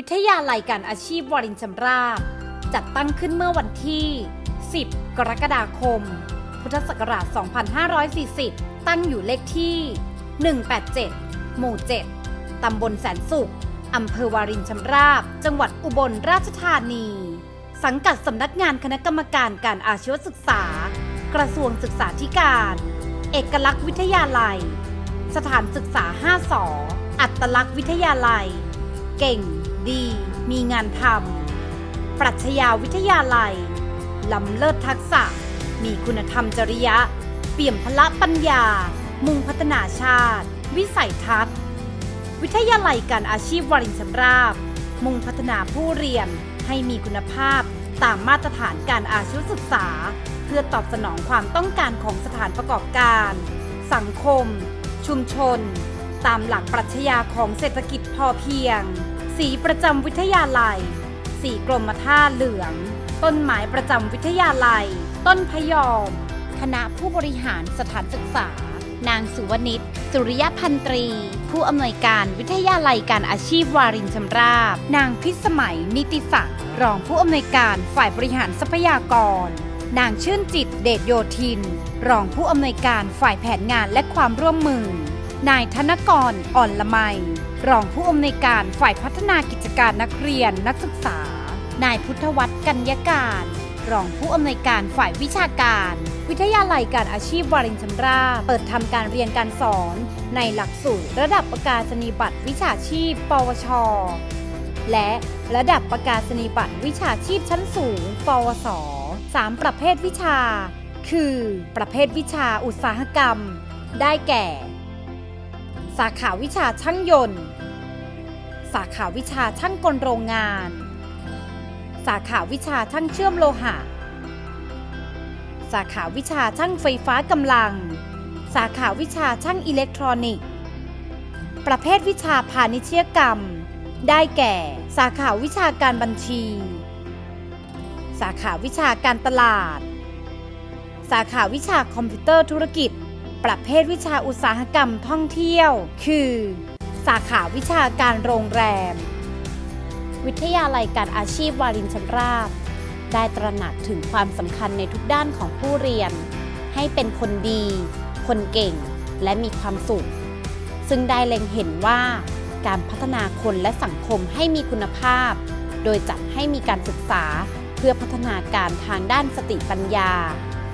วิทยาลัยการอาชีพวรินชำราบ จัดตั้งขึ้นเมื่อวันที่ 10 กรกฎาคม พุทธศักราช 2540 ตั้งอยู่เลขที่ 187 หมู่ 7 ตำบลแสนสุข อำเภอวารินชำราบ จังหวัดอุบลราชธานี สังกัดสำนักงานคณะกรรมการการอาชีวศึกษา กระทรวงศึกษาธิการ เอกลักษณ์วิทยาลัย สถานศึกษา 5สออัตลักษณ์วิทยาลัย เก่ง ดี มีงานทำ ปรัชญาวิทยาลัย ล้ำเลิศทักษะ มีคุณธรรมจริยะ เปี่ยมพละปัญญา มุ่งพัฒนาชาติ วิสัยทัศน์ วิทยาลัยการอาชีพวรินชำราบ มุ่งพัฒนาผู้เรียนให้มีคุณภาพตามมาตรฐานการอาชีวศึกษา เพื่อตอบสนองความต้องการของสถานประกอบการ สังคม ชุมชน ตามหลักปรัชญาของเศรษฐกิจพอเพียง สีประจำวิทยาลัย สีกรมท่าเหลือง ต้นไม้ประจำวิทยาลัย ต้นพยอม คณะผู้บริหารสถานศึกษา นางสุวนิชสุริยพันตรี ผู้อำนวยการวิทยาลัยการอาชีพวารินชำราบ นางพิสมัยนิติศักดิ์รองผู้อำนวยการฝ่ายบริหารทรัพยากร นางชื่นจิตเดชโยธิน รองผู้อำนวยการฝ่ายแผนงานและความร่วมมือนายธนกรอ่อนละไม รองผู้อำนวยการฝ่ายพัฒนากิจการนักเรียนนักศึกษา นายพุทธวัฒน์กัญญาการ รองผู้อำนวยการฝ่ายวิชาการ วิทยาลัยการอาชีพวารินชำราบเปิดทำการเรียนการสอน ในหลักสูตรระดับประกาศนียบัตรวิชาชีพ ปวช และระดับประกาศนียบัตรวิชาชีพชั้นสูง ปวส 3 ประเภทวิชา คือ ประเภทวิชาอุตสาหกรรม ได้แก่ สาขาวิชาช่างยนต์ สาขาวิชาช่างกลโรงงาน สาขาวิชาช่างเชื่อมโลหะ สาขาวิชาช่างไฟฟ้ากำลัง สาขาวิชาช่างอิเล็กทรอนิกส์ ประเภทวิชาพาณิชยกรรม ได้แก่ สาขาวิชาการบัญชี สาขาวิชาการตลาด สาขาวิชาคอมพิวเตอร์ธุรกิจ ประเภทวิชาอุตสาหกรรมท่องเที่ยว คือ สาขาวิชาการโรงแรม วิทยาลัยการอาชีพวารินชำราบ ได้ตระหนักถึงความสำคัญในทุกด้านของผู้เรียน ให้เป็นคนดี คนเก่ง และมีความสุข ซึ่งได้เล็งเห็นว่า การพัฒนาคนและสังคมให้มีคุณภาพ โดยจัดให้มีการศึกษาเพื่อพัฒนาการทางด้านสติปัญญา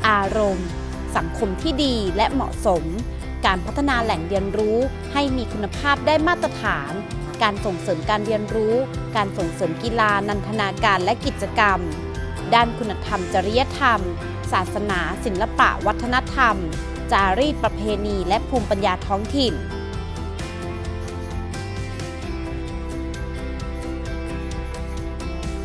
อารมณ์ สังคมที่ดีและเหมาะสม การพัฒนาแหล่งเรียนรู้ให้มีคุณภาพได้มาตรฐาน การส่งเสริมการเรียนรู้ การส่งเสริมกีฬานันทนาการและกิจกรรม ด้านคุณธรรมจริยธรรม ศาสนา ศิลปะ วัฒนธรรม จารีตประเพณี และภูมิปัญญาท้องถิ่น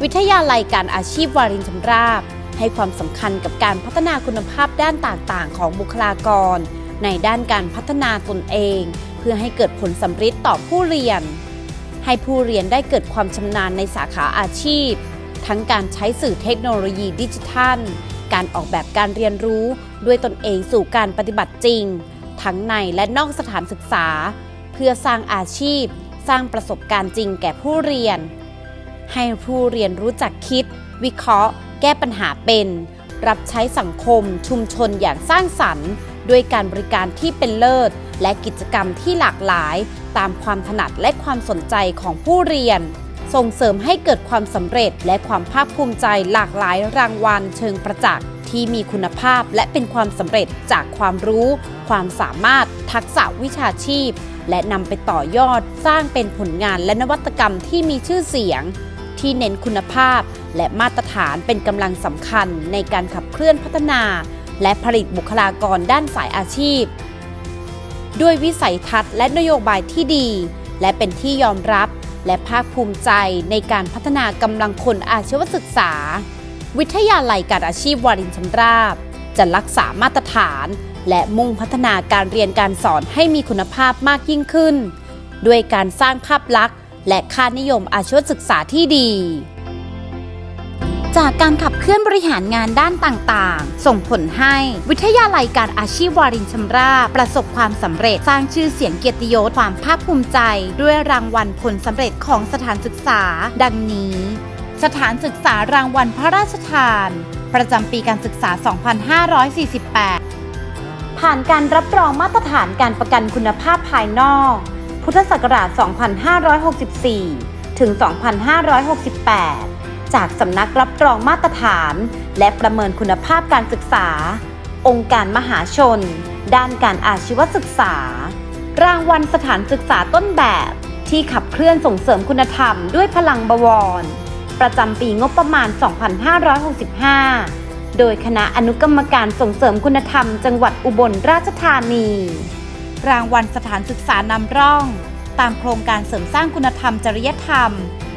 วิทยาลัยการอาชีพวารินชำราบ ให้ความสำคัญกับการพัฒนาคุณภาพด้านต่างๆ ของบุคลากร ในด้านการพัฒนาตนเอง เพื่อให้เกิดผลสำฤทธิ์ต่อผู้เรียน ให้ผู้เรียนได้เกิดความชำนาญในสาขาอาชีพ ทั้งการใช้สื่อเทคโนโลยีดิจิทัล การออกแบบการเรียนรู้ด้วยตนเองสู่การปฏิบัติจริง ทั้งในและนอกสถานศึกษา เพื่อสร้างอาชีพ สร้างประสบการณ์จริงแก่ผู้เรียน ให้ผู้เรียนรู้จักคิด วิเคราะห์ แก้ปัญหาเป็น รับใช้สังคมชุมชนอย่างสร้างสรรค์ด้วยการบริการที่เป็นเลิศ และกิจกรรมที่หลากหลาย ตามความถนัดและความสนใจของผู้เรียน ส่งเสริมให้เกิดความสำเร็จและความภาคภูมิใจหลากหลายรางวัลเชิงประจักษ์ที่มีคุณภาพและเป็นความสำเร็จจากความรู้ ความสามารถ ทักษะวิชาชีพ และนำไปต่อยอดสร้างเป็นผลงานและนวัตกรรมที่มีชื่อเสียง ที่เน้นคุณภาพ และมาตรฐานเป็นกำลังสำคัญในการขับเคลื่อนพัฒนา และผลิตบุคลากรด้านสายอาชีพ ด้วยวิสัยทัศน์และนโยบายที่ดี และเป็นที่ยอมรับและภาคภูมิใจในการพัฒนากำลังคนอาชีวศึกษา วิทยาลัยการอาชีพวารินชำราบ จะรักษามาตรฐาน และมุ่งพัฒนาการเรียนการสอนให้มีคุณภาพมากยิ่งขึ้น ด้วยการสร้างภาพลักษณ์ และค่านิยมอาชีวศึกษาที่ดี จากการขับเคลื่อนบริหารงานด้านต่างๆ ส่งผลให้วิทยาลัยการอาชีพวารินชำราบประสบความสำเร็จสร้างชื่อเสียงเกียรติยศความภาคภูมิใจ ด้วยรางวัลผลสำเร็จของสถานศึกษา ดังนี้ สถานศึกษารางวัลพระราชทาน ประจำปีการศึกษา 2548 ผ่านการรับรองมาตรฐานการประกันคุณภาพภายนอก พุทธศักราช 2564 ถึง 2568 จากสำนักรับรองมาตรฐาน และประเมินคุณภาพการศึกษา องค์การมหาชน ด้านการอาชีวศึกษา รางวัลสถานศึกษาต้นแบบ ที่ขับเคลื่อนส่งเสริมคุณธรรมด้วยพลังบวร ประจำปีงบประมาณ 2565 โดยคณะอนุกรรมการส่งเสริมคุณธรรม จังหวัดอุบลราชธานี รางวัลสถานศึกษานำร่อง ตามโครงการเสริมสร้างคุณธรรมจริยธรรม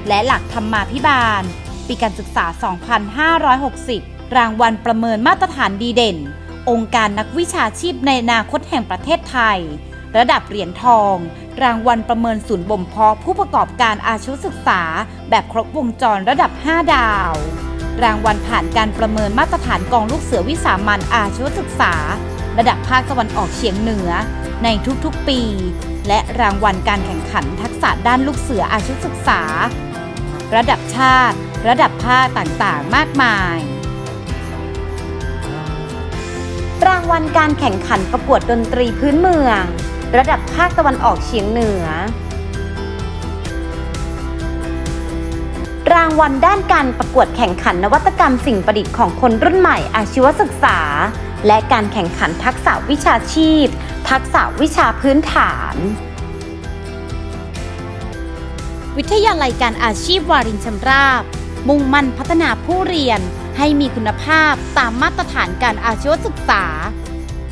และหลักธรรมาภิบาล ปีการศึกษา 2560 รางวัลประเมินมาตรฐานดีเด่น องค์การนักวิชาชีพในอนาคตแห่งประเทศไทย ระดับเหรียญทอง รางวัลประเมินศูนย์บ่มเพาะผู้ประกอบการอาชีวศึกษา แบบครบวงจรระดับ 5 ดาว รางวัลผ่านการประเมินมาตรฐานกองลูกเสือวิสามันอาชีวศึกษา ระดับภาคตะวันออกเฉียงเหนือ ในทุกๆปี และรางวัลการแข่งขันทักษะด้านลูกเสืออาชีวศึกษาระดับชาติ ระดับภาคต่างๆ มากมาย รางวัลการแข่งขันประกวดดนตรีพื้นเมือง ระดับภาคตะวันออกเฉียงเหนือ รางวัลด้านการประกวดแข่งขันนวัตกรรมสิ่งประดิษฐ์ของคนรุ่นใหม่อาชีวศึกษา และการแข่งขันทักษะวิชาชีพ ทักษะวิชาพื้นฐานวิทยาลัยการอาชีพวารินชำราบ มุ่งมั่นพัฒนาผู้เรียนให้มีคุณภาพตามมาตรฐานการอาชีวศึกษา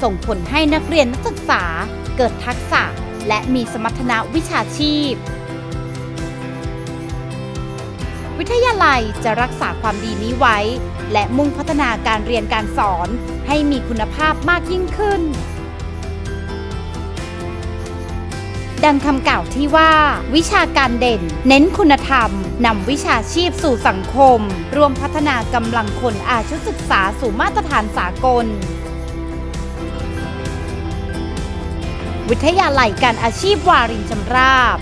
ส่งผลให้นักเรียนนักศึกษาเกิดทักษะและมีสมรรถนะวิชาชีพ วิทยาลัยจะรักษาความดีนี้ไว้ และมุ่งพัฒนาการเรียนการสอนให้มีคุณภาพมากยิ่งขึ้น ดังคำกล่าวที่ว่า วิชาการเด่น เน้นคุณธรรมนำวิชาชีพสู่สังคม รวมพัฒนากำลังคนอาชีวศึกษาสู่มาตรฐานสากล วิทยาลัยการอาชีพวารินชำราบ